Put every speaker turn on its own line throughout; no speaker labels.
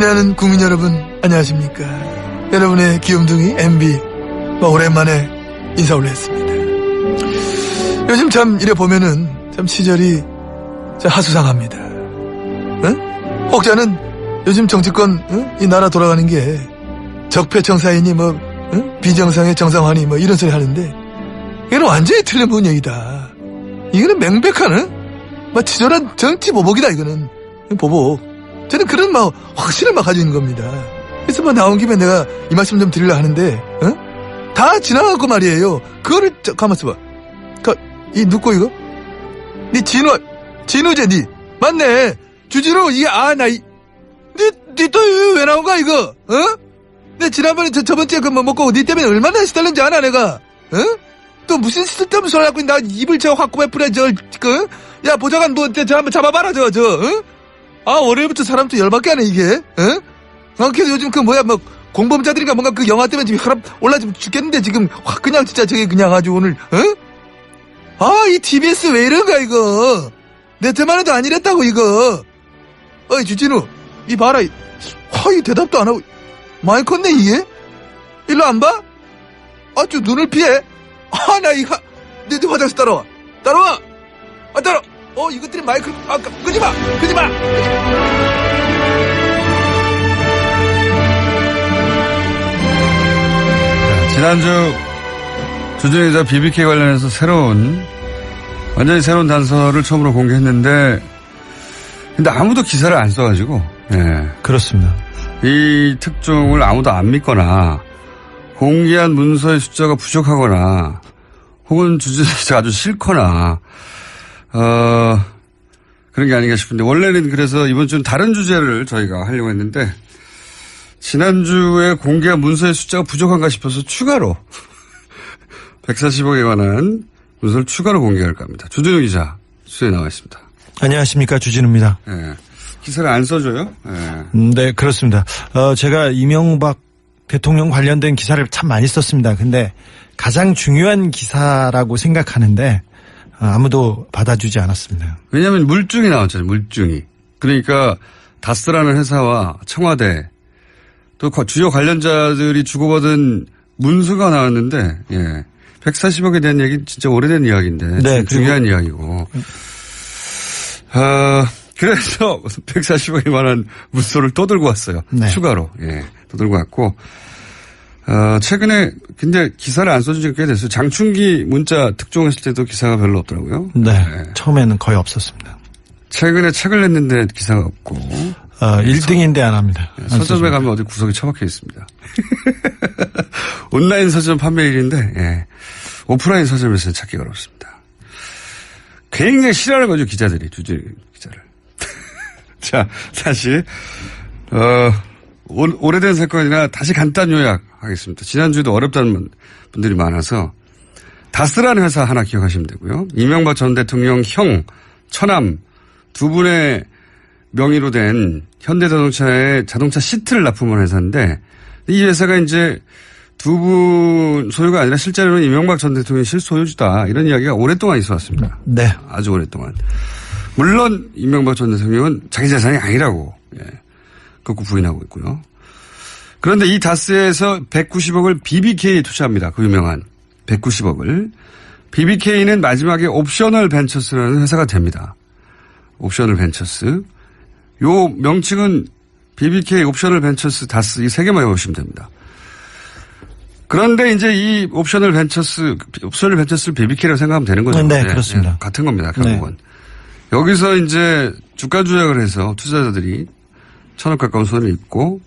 친애하는 국민 여러분, 안녕하십니까. 여러분의 귀염둥이 MB, 뭐 오랜만에 인사 올렸습니다. 요즘 참 이래 보면은 참 시절이 참 하수상합니다. 응? 혹자는 요즘 정치권 응? 이 나라 돌아가는 게 적폐청사이니 뭐 응? 비정상의 정상화니 뭐 이런 소리 하는데 이건 완전히 틀린 분 얘기다 이거는 맹백한 응? 막 치졸한 정치 보복이다 이거는 보복. 저는 그런 막 확신을 막 가지고 있는 겁니다. 그래서 뭐 나온 김에 내가 이 말씀 좀 드리려 하는데, 어? 다 지나가고 말이에요. 그거를 저, 가만있어 봐. 그, 이 누구 이거? 니 진우, 진우제 니 맞네. 주진우 이게 아 나 이, 니니또왜 나온 거야 이거? 어? 내 지난번에 저 저번 주에 그뭐 먹고 니 때문에 얼마나 시달렸는지 아나 내가? 어? 또 무슨 쓸데없는 소리 하고 나 입을 저확 꼬매풀에 저그 야 보좌관 뭐저 한번 잡아봐라 저 저. 어? 아 월요일부터 사람 또 열받게 하네 이게. 어? 아, 그래서 요즘 그 뭐야 뭐 공범자들인가 뭔가 그 영화 때문에 지금 혈압 올라지고 죽겠는데 지금 확 그냥 진짜 저게 그냥 아주 오늘 어? 아이 TBS 왜 이런가 이거 내 때만 해도 아니랬다고 이거 어이 주진우 이 봐라 아이 대답도 안 하고 많이 컸네 이게 일로 안 봐? 아주 눈을 피해 아 나 이거 너도 화장실 따라와 따라와 아 따라 어 이것들이 마이크를 아 끄지 마 끄지 마
지난주 주진우 기자 BBK 관련해서 새로운 완전히 새로운 단서를 처음으로 공개했는데 근데 아무도 기사를 안 써가지고 예.
그렇습니다.
이 특종을 아무도 안 믿거나 공개한 문서의 숫자가 부족하거나 혹은 주진우 기자가 아주 싫거나 어 그런 게 아닌가 싶은데 원래는 그래서 이번 주는 다른 주제를 저희가 하려고 했는데 지난주에 공개한 문서의 숫자가 부족한가 싶어서 추가로 140억에 관한 문서를 추가로 공개할까 합니다. 주진우 기자 수에 나와 있습니다.
안녕하십니까 주진우입니다.
예. 기사를 안 써줘요? 예.
음, 네 그렇습니다. 어, 제가 이명박 대통령 관련된 기사를 참 많이 썼습니다. 근데 가장 중요한 기사라고 생각하는데 어, 아무도 받아주지 않았습니다.
왜냐하면 물증이 나왔잖아요. 물증이. 그러니까 다스라는 회사와 청와대 또 주요 관련자들이 주고받은 문서가 나왔는데 예. 140억에 대한 얘기 는 진짜 오래된 이야기인데
네,
중요한 이야기고. 아, 그래서 140억에 관한 문서를 또 들고 왔어요.
네.
추가로. 예. 또 들고 왔고. 어, 최근에 근데 기사를 안 써준 지가 꽤 됐어요. 장충기 문자 특종했을 때도 기사가 별로 없더라고요.
네,
네.
처음에는 거의 없었습니다.
최근에 책을 냈는데 기사가 없고.
어, 1등인데 안 합니다. 안
네, 서점에. 가면 어디 구석에 처박혀 있습니다. 온라인 서점 판매일인데, 예. 오프라인 서점에서는 찾기가 어렵습니다. 굉장히 싫어하는 거죠, 기자들이, 주제 기자를. 자, 다시, 어, 오, 오래된 사건이나 다시 간단 요약 하겠습니다. 지난주에도 어렵다는 분들이 많아서, 다스라는 회사 하나 기억하시면 되고요. 이명박 전 대통령 형, 처남 두 분의 명의로 된 현대자동차의 자동차 시트를 납품한 회사인데 이 회사가 이제 두 분 소유가 아니라 실제로는 이명박 전 대통령이 실소유주다 이런 이야기가 오랫동안 있어 왔습니다.
네,
아주 오랫동안. 물론 이명박 전 대통령은 자기 재산이 아니라고 예, 극구 부인하고 있고요. 그런데 이 다스에서 190억을 BBK에 투자합니다. 그 유명한 190억을. BBK는 마지막에 옵셔널 벤처스라는 회사가 됩니다. 옵셔널 벤처스. 요 명칭은 BBK 옵셔널 벤처스 다스 이 세 개만 외우시면 됩니다. 그런데 이제 이 옵셔널 벤처스, 옵셔널 벤처스를 BBK라고 생각하면 되는 거죠.
네, 그렇습니다.
같은 겁니다, 결국은. 여기서 이제 주가 조작을 해서 투자자들이 천억 가까운 손을 입고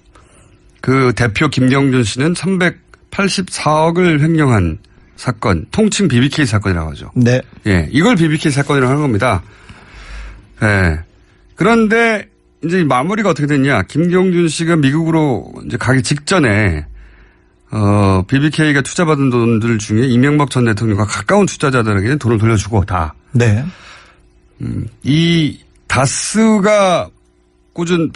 그 대표 김경준 씨는 384억을 횡령한 사건, 통칭 BBK 사건이라고 하죠.
네,
예, 이걸 BBK 사건이라고 하는 겁니다. 예. 그런데 이제 이 마무리가 어떻게 됐냐. 김경준 씨가 미국으로 이제 가기 직전에 어, BBK가 투자받은 돈들 중에 이명박 전 대통령과 가까운 투자자들에게는 돈을 돌려주고 다.
네,
이 다스가 꽂은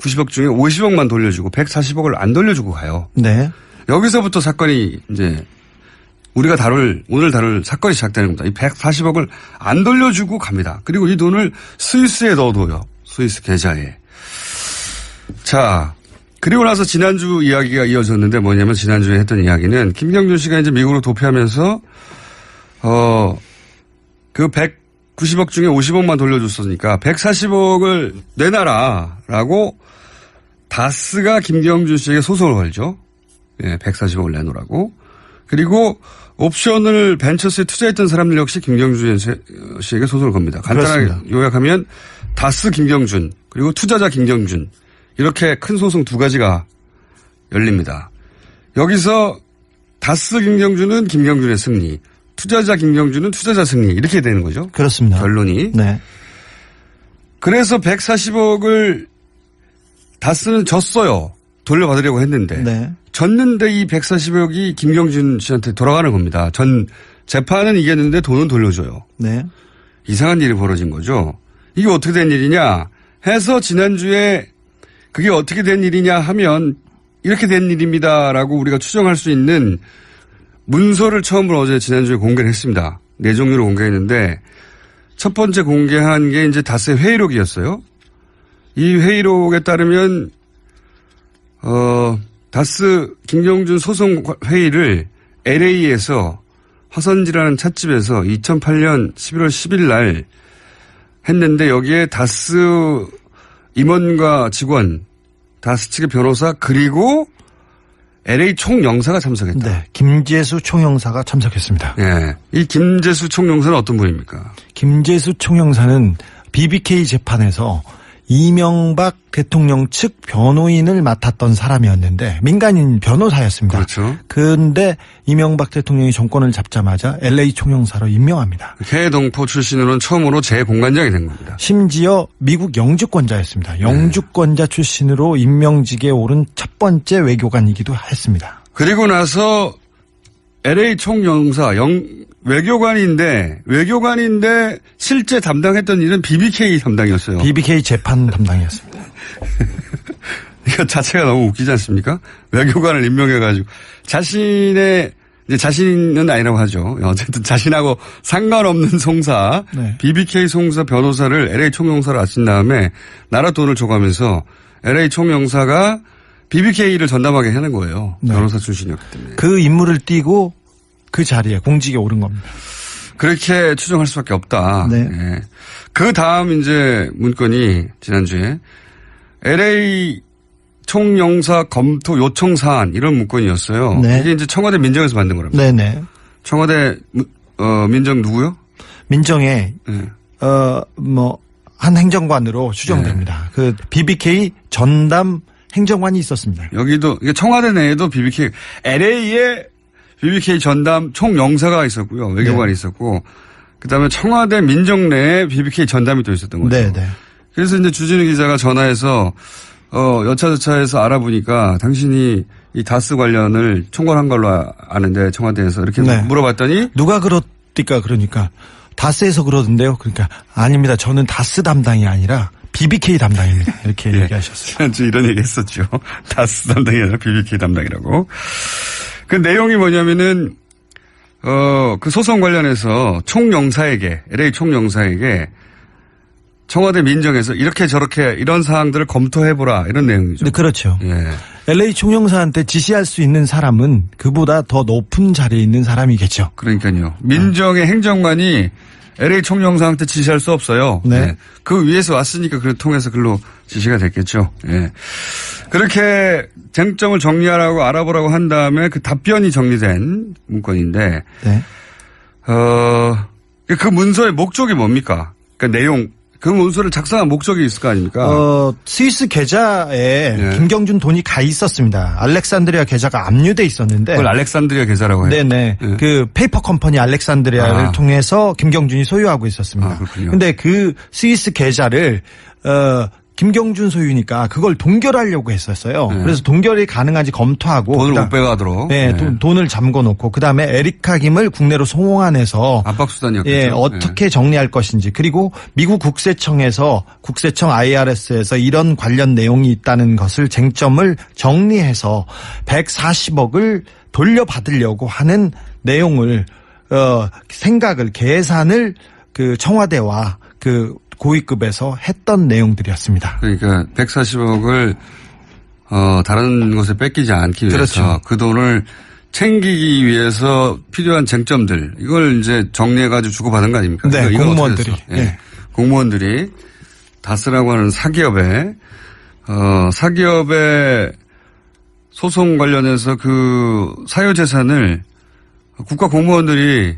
190억 중에 50억만 돌려주고 140억을 안 돌려주고 가요.
네,
여기서부터 사건이 이제 우리가 다룰 오늘 다룰 사건이 시작되는 겁니다. 이 140억을 안 돌려주고 갑니다. 그리고 이 돈을 스위스에 넣어둬요. 스위스 계좌에. 자, 그리고 나서 지난주 이야기가 이어졌는데 뭐냐면 지난주에 했던 이야기는 김경준 씨가 이제 미국으로 도피하면서 어, 그 190억 중에 50억만 돌려줬으니까 140억을 내놔라라고 다스가 김경준 씨에게 소송을 걸죠. 예, 140억을 내놓으라고. 그리고 옵션을 벤처스에 투자했던 사람들 역시 김경준 씨에게 소송을 겁니다. 간단하게
그렇습니다.
요약하면 다스 김경준 그리고 투자자 김경준 이렇게 큰 소송 두 가지가 열립니다. 여기서 다스 김경준은 김경준의 승리, 투자자 김경준은 투자자 승리 이렇게 되는 거죠.
그렇습니다.
결론이.
네.
그래서 140억을 다스는 졌어요. 돌려받으려고 했는데.
네.
졌는데 이 140억이 김경준 씨한테 돌아가는 겁니다. 전 재판은 이겼는데 돈은 돌려줘요.
네.
이상한 일이 벌어진 거죠. 이게 어떻게 된 일이냐 해서 지난주에 그게 어떻게 된 일이냐 하면 이렇게 된 일입니다라고 우리가 추정할 수 있는 문서를 처음으로 어제 지난주에 공개를 했습니다. 네 종류로 공개했는데 첫 번째 공개한 게 이제 다스의 회의록이었어요. 이 회의록에 따르면 어 다스 김경준 소송 회의를 LA에서 화선지라는 찻집에서 2008년 11월 10일 날 했는데 여기에 다스 임원과 직원, 다스 측의 변호사 그리고 LA 총영사가 참석했다.
네. 김재수 총영사가 참석했습니다.
예. 이 김재수 총영사는 어떤 분입니까?
김재수 총영사는 BBK 재판에서 이명박 대통령 측 변호인을 맡았던 사람이었는데 민간인 변호사였습니다.
그렇죠.
근데 이명박 대통령이 정권을 잡자마자 LA 총영사로 임명합니다.
해동포 출신으로는 처음으로 재공관장이 된 겁니다.
심지어 미국 영주권자였습니다.
네.
영주권자 출신으로 임명직에 오른 첫 번째 외교관이기도 했습니다.
그리고 나서 LA 총영사 영 외교관인데 외교관인데 실제 담당했던 일은 BBK 담당이었어요.
BBK 재판 담당이었습니다.
이거 자체가 너무 웃기지 않습니까? 외교관을 임명해가지고 자신의 이제 자신은 아니라고 하죠. 어쨌든 자신하고 상관없는 송사
네.
BBK 송사 변호사를 LA 총영사로 아친 다음에 나라 돈을 줘가면서 LA 총영사가 BBK를 전담하게 하는 거예요.
네.
변호사 출신이었기 때문에.
그 임무를 띠고 그 자리에 공직에 오른 겁니다.
그렇게 추정할 수밖에 없다.
네.
예. 그 다음 이제 문건이 지난주에 LA 총영사 검토 요청 사안 이런 문건이었어요.
네.
이게 이제 청와대 민정에서 만든 거랍니다.
네네.
청와대 무- 어, 민정 누구요?
민정에
예.
어뭐 한 행정관으로 추정됩니다.
네.
그 BBK 전담 행정관이 있었습니다.
여기도 청와대 내에도 BBK LA에 BBK 전담 총영사가 있었고요. 외교관이
네.
있었고 그다음에 청와대 민정 내에 BBK 전담이 또 있었던 거죠.
네 네.
그래서 이제 주진우 기자가 전화해서 어 여차저차해서 알아보니까 당신이 이 다스 관련을 총괄한 걸로 아- 아는데 청와대에서 이렇게
네.
물어봤더니
누가 그렇디까 그러니까 다스에서 그러던데요. 그러니까 아닙니다. 저는 다스 담당이 아니라 BBK 담당입니다. 이렇게
예.
얘기하셨어요.
지난주 이런 얘기 했었죠. 다스 담당이 아니라 BBK 담당이라고. 그 내용이 뭐냐면은 어 그 소송 관련해서 총영사에게 LA 총영사에게 청와대 민정에서 이렇게 저렇게 이런 사항들을 검토해보라 이런 내용이죠.
네, 그렇죠.
예.
LA 총영사한테 지시할 수 있는 사람은 그보다 더 높은 자리에 있는 사람이겠죠.
그러니까요. 민정의 행정관이 LA 총영사한테 지시할 수 없어요.
네.
그 위에서 왔으니까 그걸 통해서 글로 지시가 됐겠죠. 예. 그렇게 쟁점을 정리하라고 알아보라고 한 다음에 그 답변이 정리된 문건인데,
네.
어, 그 문서의 목적이 뭡니까? 그 내용, 그 문서를 작성한 목적이 있을 거 아닙니까?
어, 스위스 계좌에
네.
김경준 돈이 가 있었습니다. 알렉산드리아 계좌가 압류돼 있었는데.
그걸 알렉산드리아 계좌라고 해요.
네네.
예.
그 페이퍼 컴퍼니 알렉산드리아를
아.
통해서 김경준이 소유하고 있었습니다.
아, 그렇군요.
근데 그 스위스 계좌를 어 김경준 소유니까 그걸 동결하려고 했었어요.
네.
그래서 동결이 가능한지 검토하고
돈을
그다음-
못 빼가도록.
네,
네.
돈- 돈을 잠궈 놓고 그 다음에 에리카 김을 국내로 송환해서
압박수단이었겠죠.
예, 어떻게 정리할 것인지 그리고 미국 국세청에서 국세청 IRS에서 이런 관련 내용이 있다는 것을 쟁점을 정리해서 140억을 돌려받으려고 하는 내용을 어 생각을 계산을 그 청와대와 그 고위급에서 했던 내용들이었습니다.
그러니까 140억을 어, 다른 곳에 뺏기지 않기 위해서
그렇죠.
그 돈을 챙기기 위해서 필요한 쟁점들 이걸 이제 정리해가지고 주고받은 거 아닙니까?
네,
이거
공무원들이.
예.
예.
공무원들이 다스라고 하는 사기업에 어, 사기업의 소송 관련해서 그 사유재산을 국가 공무원들이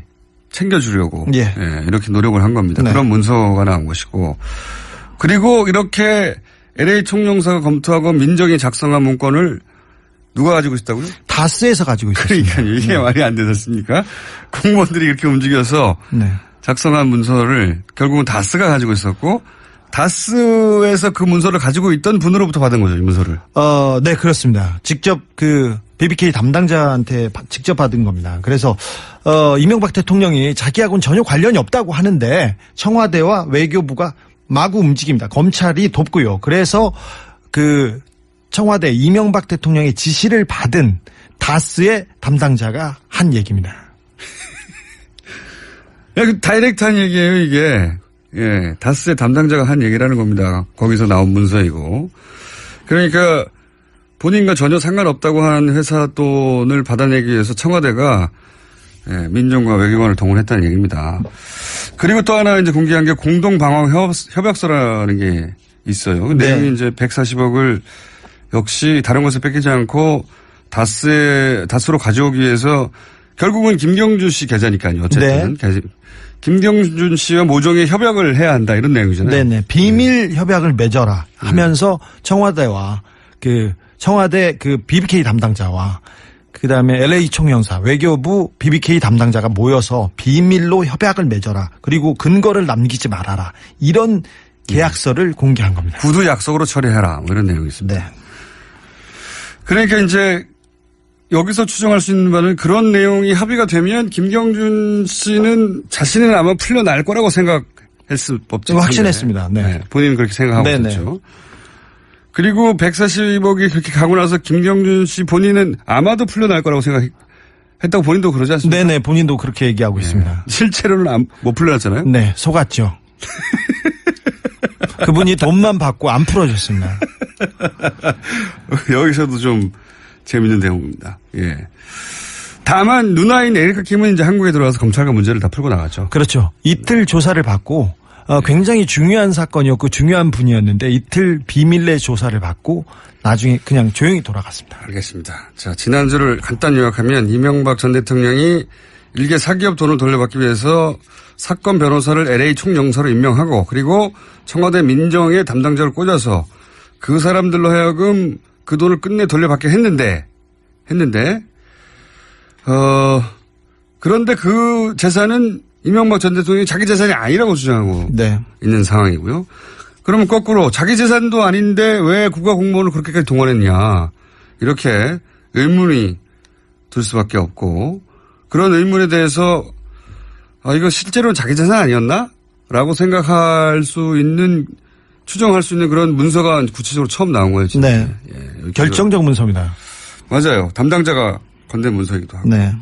챙겨주려고
예.
이렇게 노력을 한 겁니다.
네.
그런 문서가 나온 것이고 그리고 이렇게 LA 총영사가 검토하고 민정이 작성한 문건을 누가 가지고 있다고요?
다스에서 가지고 있습니다.
그러니까 이게 말이 안 되지 않습니까? 공무원들이 이렇게 움직여서
네.
작성한 문서를 결국은 다스가 가지고 있었고 다스에서 그 문서를 가지고 있던 분으로부터 받은 거죠, 이 문서를.
어, 네, 그렇습니다. 직접 그 BBK 담당자한테 바- 직접 받은 겁니다. 그래서 어, 이명박 대통령이 자기하고는 전혀 관련이 없다고 하는데 청와대와 외교부가 마구 움직입니다. 검찰이 돕고요. 그래서 그 청와대 이명박 대통령의 지시를 받은 다스의 담당자가 한 얘기입니다.
야, 그 다이렉트한 얘기예요, 이게. 예, 다스의 담당자가 한 얘기라는 겁니다. 거기서 나온 문서이고. 그러니까 본인과 전혀 상관없다고 한 회사 돈을 받아내기 위해서 청와대가 예, 민정과 외교관을 동원했다는 얘기입니다. 그리고 또 하나 이제 공개한 게 공동 방어 협약서라는 게 있어요. 그
네.
내용이 이제 140억을 역시 다른 곳에 뺏기지 않고 다스에 다스로 가져오기 위해서 결국은 김경준 씨 계좌니까요. 어쨌든 계좌- 김경준 씨와 모종의 협약을 해야 한다 이런 내용이잖아요.
네네. 비밀 협약을 맺어라 하면서 청와대와 그 청와대 그 BBK 담당자와 그 다음에 LA 총영사 외교부 BBK 담당자가 모여서 비밀로 협약을 맺어라. 그리고 근거를 남기지 말아라. 이런 계약서를 공개한 겁니다.
구두 약속으로 처리해라 뭐 이런 내용이 있습니다.
네.
그러니까 이제 여기서 추정할 수 있는 바는 그런 내용이 합의가 되면 김경준 씨는 자신은 아마 풀려날 거라고 생각했을 법죠.
확신했습니다. 네.
본인은 그렇게 생각하고
네네.
있었죠. 그리고 140억이 그렇게 가고 나서 김경준 씨 본인은 아마도 풀려날 거라고 생각했다고 본인도 그러지 않습니까?
네네. 본인도 그렇게 얘기하고 있습니다.
실제로는 안- 못 풀려났잖아요.
네. 속았죠. 그분이 돈만 받고 안 풀어줬습니다.
여기서도 좀 재밌는 대목입니다. 예. 다만 누나인 에리카 킴은 이제 한국에 들어와서 검찰과 문제를 다 풀고 나갔죠.
그렇죠. 이틀 조사를 받고 어, 굉장히 중요한 사건이었고 중요한 분이었는데 이틀 비밀내 조사를 받고 나중에 그냥 조용히 돌아갔습니다.
알겠습니다. 자, 지난주를 간단히 요약하면 이명박 전 대통령이 일개 사기업 돈을 돌려받기 위해서 사건 변호사를 LA 총영사로 임명하고 그리고 청와대 민정의 담당자를 꽂아서 그 사람들로 하여금 그 돈을 끝내 돌려받게 했는데 했는데 어 그런데 그 재산은 이명박 전 대통령이 자기 재산이 아니라고 주장하고
네.
있는 상황이고요. 그러면 거꾸로 자기 재산도 아닌데 왜 국가 공무원을 그렇게까지 동원했냐 이렇게 의문이 들 수밖에 없고 그런 의문에 대해서 아 이거 실제로는 자기 재산 아니었나? 라고 생각할 수 있는 추정할 수 있는 그런 문서가 구체적으로 처음 나온 거예요. 진짜.
네.
예,
결정적 문서입니다.
맞아요. 담당자가 건넨 문서이기도 하고.
네.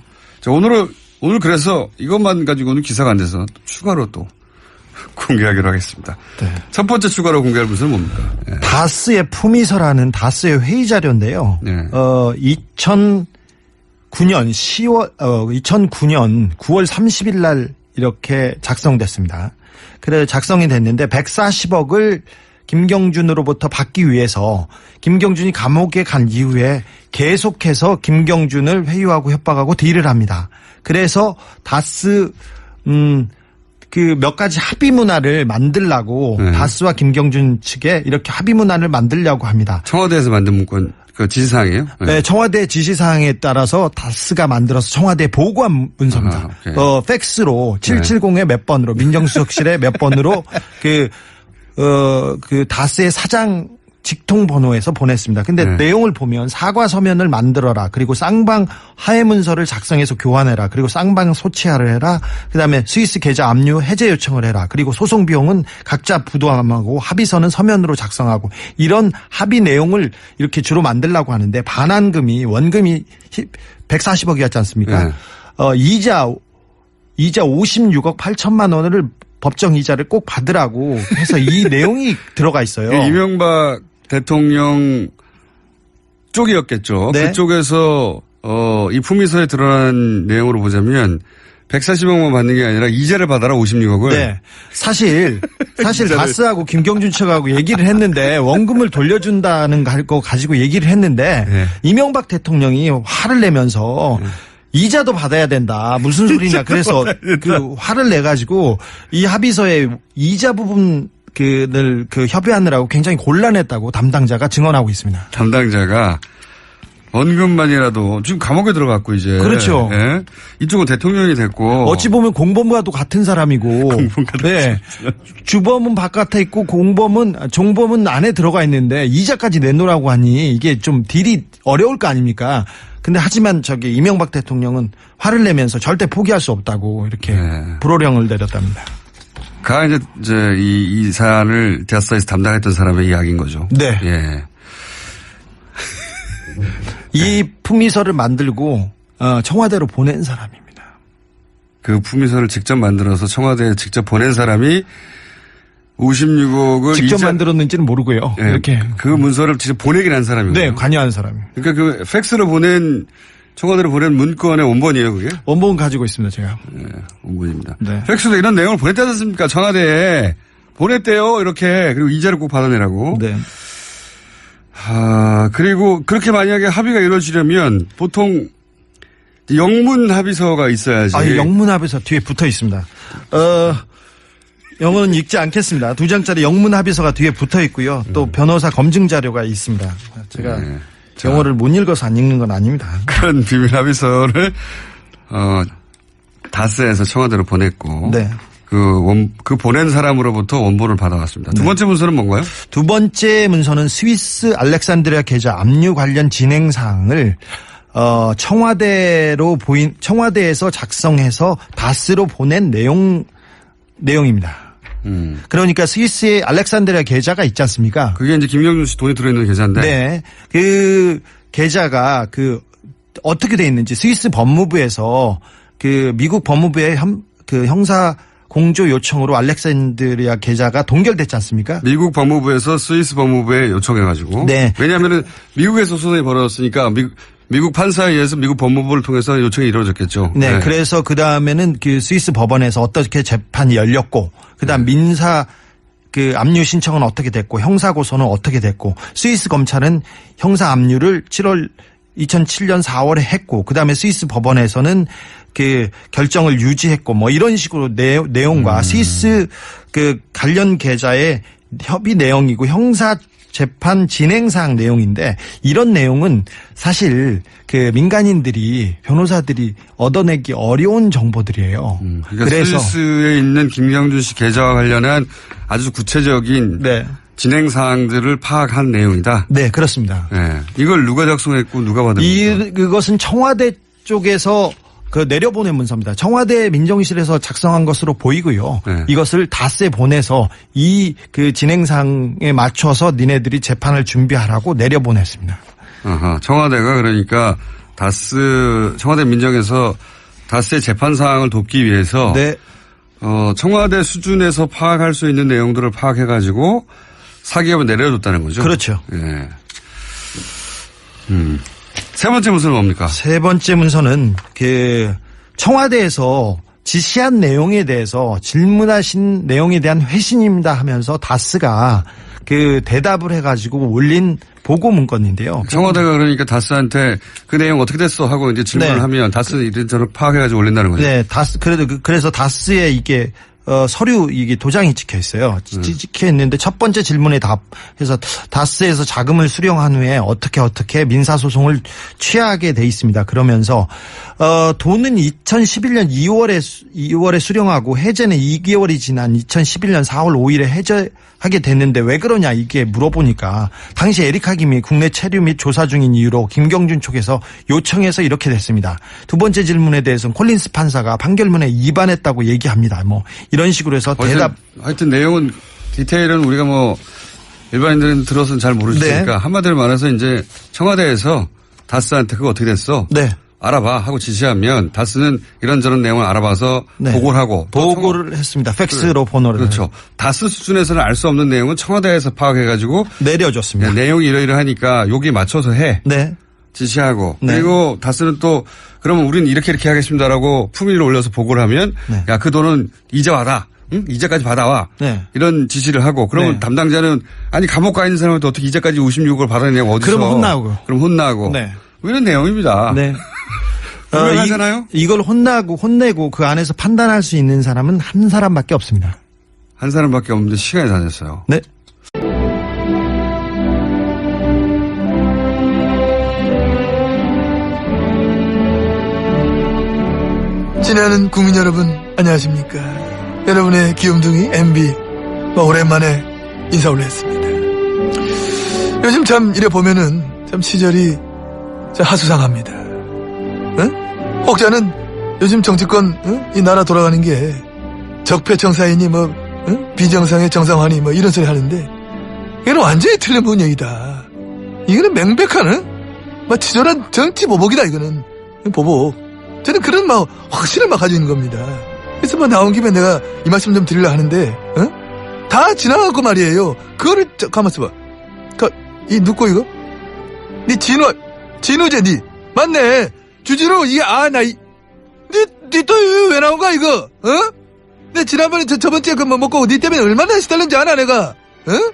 자, 오늘은, 오늘 그래서 이것만 가지고는 기사가 안 돼서 또 추가로 또 공개하기로 하겠습니다.
네.
첫 번째 추가로 공개할 문서는 뭡니까? 예.
다스의 품위서라는 다스의 회의 자료인데요.
네.
어, 2009년 10월, 어, 2009년 9월 30일 날 이렇게 작성됐습니다. 그래 작성이 됐는데 140억을 김경준으로부터 받기 위해서 김경준이 감옥에 간 이후에 계속해서 김경준을 회유하고 협박하고 딜을 합니다. 그래서 다스 음 그 몇 가지 합의 문화를 만들라고
네.
다스와 김경준 측에 이렇게 합의 문화를 만들려고 합니다.
청와대에서 만든 문건, 그 지시사항이에요?
네, 청와대 지시사항에 따라서 다스가 만들어서 청와대에 보고한 문서입니다.
아.
어, 팩스로 770에 몇 번으로 민정수석실에 몇 번으로 그, 어, 그 다스의 사장 직통 번호에서 보냈습니다. 근데
네.
내용을 보면 사과 서면을 만들어라. 그리고 쌍방 하해 문서를 작성해서 교환해라. 그리고 쌍방 소치하를 해라. 그다음에 스위스 계좌 압류 해제 요청을 해라. 그리고 소송 비용은 각자 부담하고 합의서는 서면으로 작성하고 이런 합의 내용을 이렇게 주로 만들라고 하는데 반환금이 원금이 140억이었지 않습니까?
네.
어, 이자 이자 56억 8천만 원을 법정 이자를 꼭 받으라고 해서 이 내용이 들어가 있어요.
그 이명박 대통령 쪽이었겠죠.
네.
그쪽에서 어, 이 품위서에 드러난 내용으로 보자면 140억만 받는 게 아니라 이자를 받아라 56억을.
네. 사실, 사실. 다스하고 김경준 측하고 얘기를 했는데 원금을 돌려준다는 거 가지고 얘기를 했는데
네.
이명박 대통령이 화를 내면서 이자도 받아야 된다. 무슨 소리냐. 그래서 그 화를 내 가지고 이 합의서에 이자 부분 그를 그 협의하느라고 굉장히 곤란했다고 담당자가 증언하고 있습니다.
담당자가 원금만이라도 지금 감옥에 들어갔고 이제.
그렇죠.
예. 이쪽은 대통령이 됐고.
어찌 보면 공범과도 같은 사람이고,
공범과도
네, 주범은 바깥에 있고 공범은 종범은 안에 들어가 있는데 이자까지 내놓으라고 하니 이게 좀 딜이 어려울 거 아닙니까? 근데 하지만 저기 이명박 대통령은 화를 내면서 절대 포기할 수 없다고 이렇게
네.
불호령을 내렸답니다.
가 이제 이제 이, 이 사안을 대사에서 담당했던 사람의 이야기인 거죠.
네.
예.
이 품위서를 만들고 어, 청와대로 보낸 사람입니다.
그 품위서를 직접 만들어서 청와대에 직접 보낸 사람이 56억을
직접
이자-
만들었는지는 모르고요.
예,
이렇게
그 문서를 직접 보내긴 한 사람이고.
네 관여한 사람이
그러니까 그 팩스로 보낸 청와대로 보낸 문건의 원본이에요, 그게?
원본 가지고 있습니다 제가.
예, 원본입니다.
네.
팩스로 이런 내용을 보냈지 않습니까? 청와대에 보냈대요, 이렇게. 그리고 이자를 꼭 받아내라고.
네.
아, 그리고 그렇게 만약에 합의가 이루어지려면 보통 영문 합의서가 있어야지.
아, 이 영문 합의서 뒤에 붙어 있습니다. 어, 영어는 읽지 않겠습니다. 두 장짜리 영문 합의서가 뒤에 붙어 있고요. 또 변호사 검증 자료가 있습니다. 제가
네.
영어를 못 읽어서 안 읽는 건 아닙니다.
그런 비밀 합의서를 어 다스에서 청와대로 보냈고
네.
그 원, 그 보낸 사람으로부터 원본을 받아왔습니다.
네.
두 번째 문서는 뭔가요?
두 번째 문서는 스위스 알렉산드리아 계좌 압류 관련 진행 사항을 어, 청와대로 보인 청와대에서 작성해서 다스로 보낸 내용 내용입니다.
음.
그러니까 스위스의 알렉산드리아 계좌가 있지 않습니까?
그게 이제 김경준 씨 돈이 들어있는 계좌인데.
네. 그 계좌가 그 어떻게 돼 있는지 스위스 법무부에서 그 미국 법무부의 형, 그 형사 공조 요청으로 알렉산드리아 계좌가 동결됐지 않습니까?
미국 법무부에서 스위스 법무부에 요청해가지고.
네.
왜냐하면은 미국에서 소송이 벌어졌으니까 미국, 미국 판사에 의해서 미국 법무부를 통해서 요청이 이루어졌겠죠.
네. 그래서 그 다음에는 그 스위스 법원에서 어떻게 재판이 열렸고, 그 다음 민사 그 압류 신청은 어떻게 됐고, 형사 고소는 어떻게 됐고, 스위스 검찰은 형사 압류를 7월 2007년 4월에 했고, 그 다음에 스위스 법원에서는 그 결정을 유지했고, 뭐 이런 식으로 내, 내용과 스위스 그 관련 계좌의 협의 내용이고 형사 재판 진행 사항 내용인데 이런 내용은 사실 그 민간인들이 변호사들이 얻어내기 어려운 정보들이에요.
음, 그러니까
그래서
스위스에 있는 김경준 씨 계좌와 관련한 아주 구체적인
네,
진행 사항들을 파악한 내용이다.
네 그렇습니다.
네. 이걸 누가 작성했고 누가 받은 겁니까?
이 그것은 청와대 쪽에서 그 내려보낸 문서입니다. 청와대 민정실에서 작성한 것으로 보이고요.
네.
이것을 다스에 보내서 이 그 진행상에 맞춰서 니네들이 재판을 준비하라고 내려보냈습니다.
아하, 청와대가 그러니까 다스 청와대 민정에서 다스의 재판 사항을 돕기 위해서
네,
어, 청와대 수준에서 파악할 수 있는 내용들을 파악해 가지고 사기업을 내려줬다는 거죠.
그렇죠.
예. 음. 세 번째 문서는 뭡니까?
세 번째 문서는 그 청와대에서 지시한 내용에 대해서 질문하신 내용에 대한 회신입니다 하면서 다스가 그 대답을 해가지고 올린 보고 문건인데요.
청와대가 그러니까 다스한테 그 내용 어떻게 됐어 하고 이제 질문을
네.
하면 다스 이런저런 파악해가지고 올린다는 거죠.
네, 다스 그래도 그- 그래서 다스에 이게 어, 서류 이게 도장이 찍혀 있어요.
음.
찌- 찍혀 있는데 첫 번째 질문에 답해서 다스에서 자금을 수령한 후에 어떻게 어떻게 민사 소송을 취하게 돼 있습니다. 그러면서 어, 돈은 2011년 2월에 2월에 수령하고 해제는 2개월이 지난 2011년 4월 5일에 해제하게 됐는데 왜 그러냐 이게 물어보니까 당시 에리카 김이 국내 체류 및 조사 중인 이유로 김경준 쪽에서 요청해서 이렇게 됐습니다. 두 번째 질문에 대해서는 콜린스 판사가 판결문에 위반했다고 얘기합니다. 뭐 이런 식으로 해서
하여튼,
대답
하여튼 내용은 디테일은 우리가 뭐 일반인들은 들어서는 잘 모르시니까
네.
한마디로 말해서 이제 청와대에서 다스한테 그거 어떻게 됐어?
네.
알아봐 하고 지시하면 다스는 이런저런 내용을 알아봐서
네.
보고를 하고 또
보고를 했습니다. 팩스로 번호를
그렇죠. 다스 수준에서는 알 수 없는 내용은 청와대에서 파악해가지고
내려줬습니다.
야, 내용이 이러이러하니까 여기 맞춰서 해
네.
지시하고
네.
그리고 다스는 또 그러면 우리는 이렇게 이렇게 하겠습니다라고 품위를 올려서 보고를 하면
네.
야그 돈은 이제 와라 응? 이제까지 받아와
네.
이런 지시를 하고 그러면
네.
담당자는 아니 감옥 가 있는 사람한테 어떻게 이제까지 56억을 받아내냐고 어디서
그러면 혼나고.
그럼 혼나고
네.
뭐 이런 내용입니다.
네.
분명하잖아요?
이, 이걸 혼나고 혼내고 그 안에서 판단할 수 있는 사람은 한 사람밖에 없습니다.
한 사람밖에 없는데 시간이 다 됐어요.
네.
지나는 국민 여러분 안녕하십니까 여러분의 귀염둥이 MB 뭐 오랜만에 인사 올렸습니다 요즘 참 이래 보면은 참 시절이 참 하수상합니다 응? 혹자는 요즘 정치권 응? 이 나라 돌아가는 게 적폐청사이니 뭐 응? 비정상의 정상화니 뭐 이런 소리 하는데 이거는 완전히 틀린 분얘기다 이거는 명백한 응? 막 치졸한 정치 보복이다 이거는 보복 저는 그런 막 확신을 막 가지고 있는 겁니다. 그래서 뭐 나온 김에 내가 이 말씀 좀 드리려 하는데, 어? 다 지나가고 말이에요. 그거를 저, 가만있어 봐. 그, 이 누구 이거? 니 진호, 진호제 니 맞네. 주진호 이게 아 나 이, 니니또왜 나온 거야 이거? 어? 내 지난번에 저 저번 주에 그뭐 먹고 니 때문에 얼마나 시달렸는지 아나 내가? 어?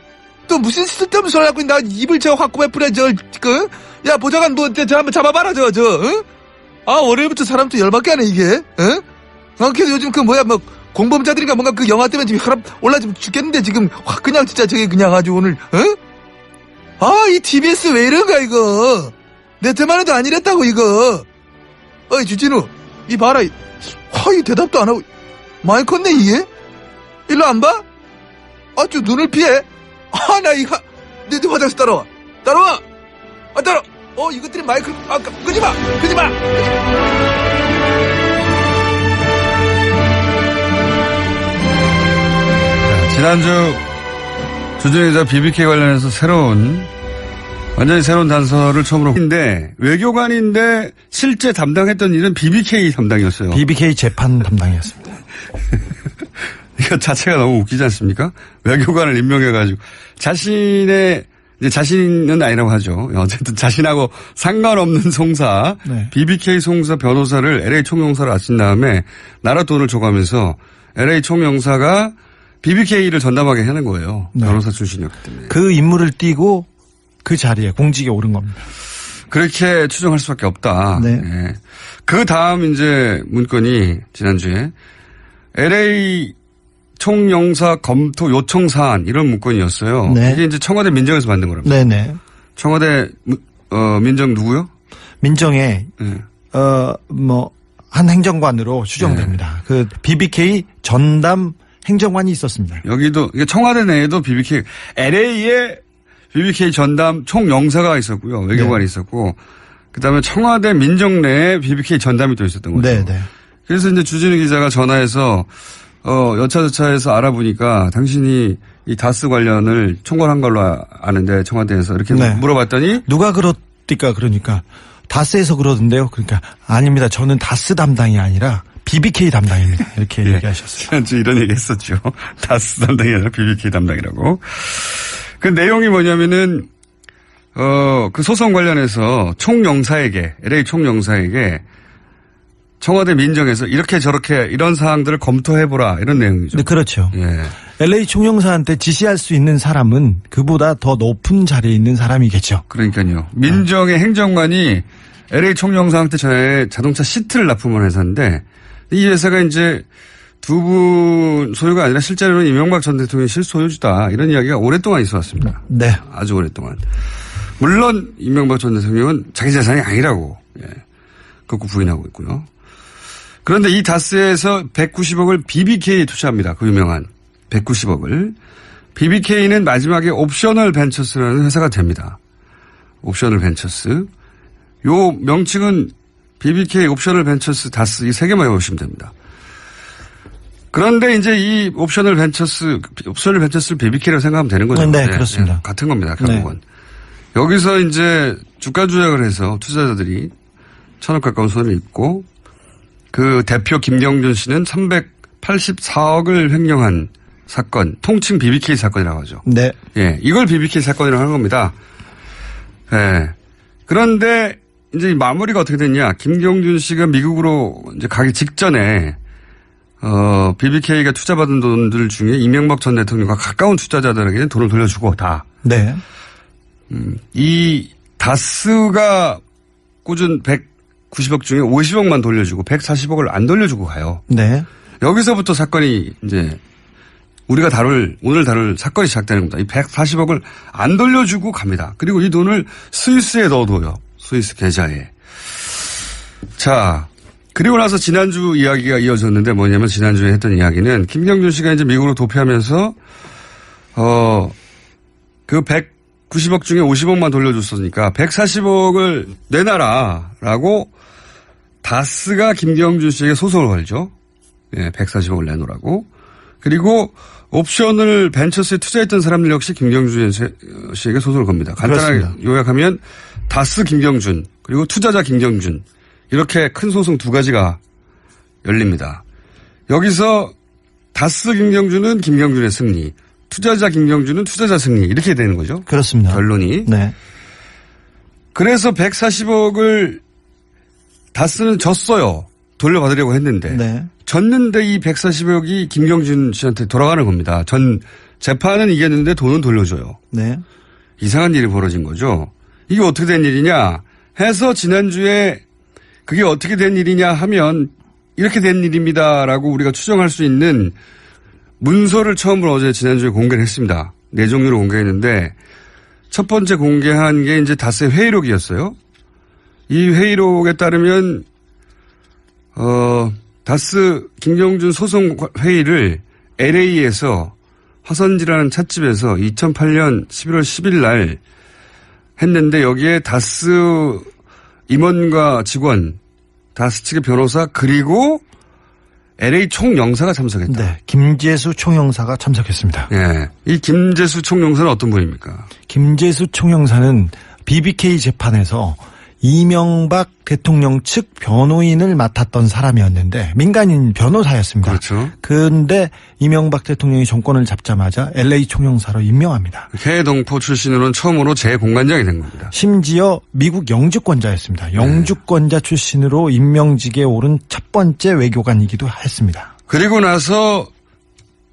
또 무슨 쓸데없는 소리 갖고 나 입을 저 확고에 뿌려 저그 야 보좌관 뭐저 한번 잡아봐라 저저 저, 어? 아, 월요일부터 사람 또 열받게 하네, 이게. 응? 아, 그래서 요즘 그 뭐야, 뭐, 공범자들인가 뭔가 그 영화 때문에 지금 혈압 올라 지금 죽겠는데 지금 확 그냥 진짜 저게 그냥 아주 오늘, 응? 아, 이 TBS 왜 이런가, 이거. 내 때만 해도 아니랬다고, 이거. 어이, 주진우. 이 봐라. 이- 와, 이 대답도 안 하고. 많이 컸네, 이게? 일로 안 봐? 아주 눈을 피해. 아, 나 이거, 내, 내 화장실 따라와. 따라와! 아, 따라 어, 이것들이 마이크, 아, 끄- 끄지 마! 끄지 마!
자, 지난주 기자 BBK 관련해서 새로운 완전히 새로운 단서를 처음으로 인데 외교관인데 실제 담당했던 일은 BBK 담당이었어요.
BBK 재판 담당이었습니다.
이거 자체가 너무 웃기지 않습니까? 외교관을 임명해가지고 자신의 이제 자신은 아니라고 하죠. 어쨌든 자신하고 상관없는 송사,
네.
BBK 송사 변호사를 LA 총영사로 아친 다음에 나라 돈을 줘가면서 LA 총영사가 BBK를 전담하게 하는 거예요.
네.
변호사 출신이었기 때문에.
그 임무를 띠고 그 자리에 공직에 오른 겁니다.
그렇게 추정할 수밖에 없다.
네.
예. 그 다음 이제 문건이 지난주에 LA 총영사 검토 요청 사안 이런 문건이었어요.
네.
이게 이제 청와대 민정에서 만든 거랍니다.
네네.
청와대 무- 어, 민정 누구요?
민정에,
예.
어, 뭐, 한 행정관으로 추정됩니다. 그 BBK 전담 행정관이 있었습니다.
여기도 청와대 내에도 BBK LA에 BBK 전담 총영사가 있었고요. 외교관이
네.
있었고 그다음에 청와대 민정 내에 BBK 전담이 또 있었던 거죠.
네 네.
그래서 이제 주진우 기자가 전화해서 어 여차저차해서 알아보니까 당신이 이 다스 관련을 총괄한 걸로 아- 아는데 청와대에서 이렇게
네.
물어봤더니
누가 그렇디까 그러니까 다스에서 그러던데요. 그러니까 아닙니다. 저는 다스 담당이 아니라 BBK 담당입니다. 이렇게
예.
얘기하셨어요.
지난주 이런 얘기 했었죠. 다스 담당이 아니라 BBK 담당이라고. 그 내용이 뭐냐면은 어 그 소송 관련해서 총영사에게 LA 총영사에게 청와대 민정에서 이렇게 저렇게 이런 사항들을 검토해보라 이런 내용이죠.
네, 그렇죠.
예.
LA 총영사한테 지시할 수 있는 사람은 그보다 더 높은 자리에 있는 사람이겠죠.
그러니까요. 민정의 행정관이 LA 총영사한테 저의 자동차 시트를 납품한 회사인데 이 회사가 이제 두 분 소유가 아니라 실제로는 이명박 전 대통령의 실소유주다. 이런 이야기가 오랫동안 있어 왔습니다.
네.
아주 오랫동안. 물론 이명박 전 대통령은 자기 재산이 아니라고 예. 극구 부인하고 있고요. 그런데 이 다스에서 190억을 BBK에 투자합니다. 그 유명한 190억을. BBK는 마지막에 옵셔널 벤처스라는 회사가 됩니다. 옵셔널 벤처스. 요 명칭은 BBK 옵셔널 벤처스 다스 이 세 개만 외우시면 됩니다. 그런데 이제 이 옵셔널 벤처스, 옵셔널 벤처스를 BBK라고 생각하면 되는 거죠.
네, 그렇습니다.
같은 겁니다. 결국은. 여기서 이제 주가 조작을 해서 투자자들이 천억 가까운 손해를 입고 그 대표 김경준 씨는 384억을 횡령한 사건, 통칭 BBK 사건이라고 하죠.
네.
예, 이걸 BBK 사건이라고 하는 겁니다. 예. 그런데 이제 이 마무리가 어떻게 됐냐. 김경준 씨가 미국으로 이제 가기 직전에 어, BBK가 투자받은 돈들 중에 이명박 전 대통령과 가까운 투자자들에게는 돈을 돌려주고 다.
네.
이 다스가 꽂은 190억 중에 50억만 돌려주고 140억을 안 돌려주고 가요.
네.
여기서부터 사건이 이제 우리가 다룰 오늘 다룰 사건이 시작되는 겁니다. 이 140억을 안 돌려주고 갑니다. 그리고 이 돈을 스위스에 넣어둬요. 스위스 계좌에. 자 그리고 나서 지난주 이야기가 이어졌는데 뭐냐면 지난주에 했던 이야기는 김경준 씨가 이제 미국으로 도피하면서 어 그 190억 중에 50억만 돌려줬으니까 140억을 내놔라라고 다스가 김경준 씨에게 소송을 걸죠. 예, 140억을 내놓으라고. 그리고 옵션을 벤처스에 투자했던 사람들 역시 김경준 씨에게 소송을 겁니다. 간단하게
그렇습니다.
요약하면 다스 김경준 그리고 투자자 김경준 이렇게 큰 소송 두 가지가 열립니다. 여기서 다스 김경준은 김경준의 승리, 투자자 김경준은 투자자 승리 이렇게 되는 거죠.
그렇습니다.
결론이.
네.
그래서 140억을 다스는 졌어요. 돌려받으려고 했는데.
네.
졌는데 이 140억이 김경준 씨한테 돌아가는 겁니다. 전 재판은 이겼는데 돈은 돌려줘요.
네.
이상한 일이 벌어진 거죠. 이게 어떻게 된 일이냐 해서 지난주에 그게 어떻게 된 일이냐 하면 이렇게 된 일입니다라고 우리가 추정할 수 있는 문서를 처음으로 어제 지난주에 공개를 했습니다. 네 종류로 공개했는데 첫 번째 공개한 게 이제 다스의 회의록이었어요. 이 회의록에 따르면 어 다스 김경준 소송 회의를 LA에서 화선지라는 찻집에서 2008년 11월 10일 날 했는데 여기에 다스 임원과 직원, 다스 측의 변호사 그리고 LA 총영사가 참석했다.
네. 김재수 총영사가 참석했습니다.
예. 이 김재수 총영사는 어떤 분입니까?
김재수 총영사는 BBK 재판에서 이명박 대통령 측 변호인을 맡았던 사람이었는데 민간인 변호사였습니다.
그렇죠.
그런데 이명박 대통령이 정권을 잡자마자 LA 총영사로 임명합니다.
해동포 출신으로는 처음으로 재공관장이 된 겁니다.
심지어 미국 영주권자였습니다. 영주권자 출신으로 임명직에 오른 첫 번째 외교관이기도 했습니다.
그리고 나서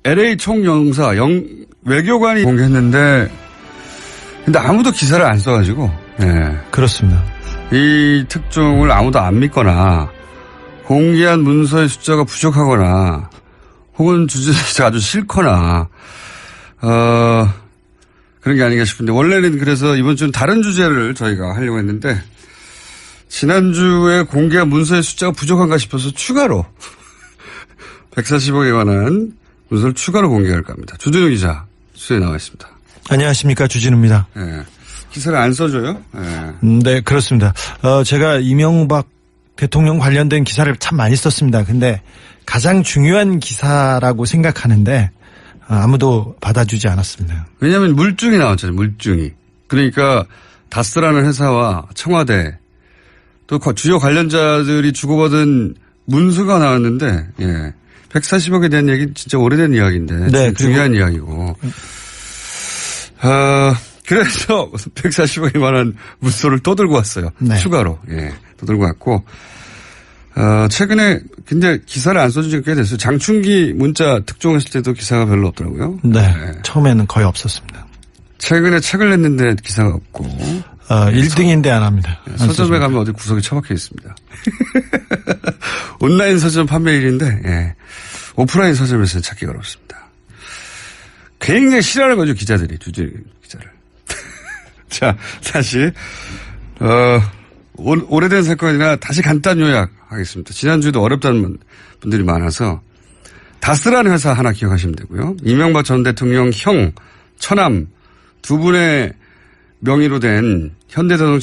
LA 총영사 영 외교관이 공개했는데 근데 아무도 기사를 안 써가지고 예.
그렇습니다.
이 특종을 아무도 안 믿거나 공개한 문서의 숫자가 부족하거나 혹은 주제 자체가 아주 싫거나 어 그런 게 아닌가 싶은데 원래는 그래서 이번 주는 다른 주제를 저희가 하려고 했는데 지난주에 공개한 문서의 숫자가 부족한가 싶어서 추가로 140억에 관한 문서를 추가로 공개할까 합니다. 주진우 기자 수에 나와 있습니다.
안녕하십니까 주진우입니다.
예. 기사를 안 써줘요? 예.
음, 네, 그렇습니다. 어, 제가 이명박 대통령 관련된 기사를 참 많이 썼습니다. 근데 가장 중요한 기사라고 생각하는데 어, 아무도 받아주지 않았습니다.
왜냐하면 물증이 나왔잖아요. 물증이. 그러니까 다스라는 회사와 청와대 또 거- 주요 관련자들이 주고받은 문서가 나왔는데 예. 140억에 대한 얘기는 진짜 오래된 이야기인데
네,
중요한 이야기고. 어, 그래서 140억에 관한 문서를 또 들고 왔어요.
네.
추가로. 예. 또 들고 왔고. 어, 최근에 근데 기사를 안 써준 지가 꽤 됐어요. 장충기 문자 특종했을 때도 기사가 별로 없더라고요.
네, 처음에는 거의 없었습니다.
최근에 책을 냈는데 기사가 없고
어, 1등인데 안 합니다. 안
서점에
써줍니다.
가면 어디 구석에 처박혀 있습니다. 온라인 서점 판매일인데 예. 오프라인 서점에서는 찾기가 어렵습니다. 굉장히 싫어하는 거죠 기자들이 주제 기 자 다시 어, 오- 오래된 사건이나 다시 간단 요약하겠습니다. 지난주에도 어렵다는 분- 분들이 많아서 다스라는 회사 하나 기억하시면 되고요. 이명박 전 대통령 형 처남 두 분의 명의로 된 현대자동차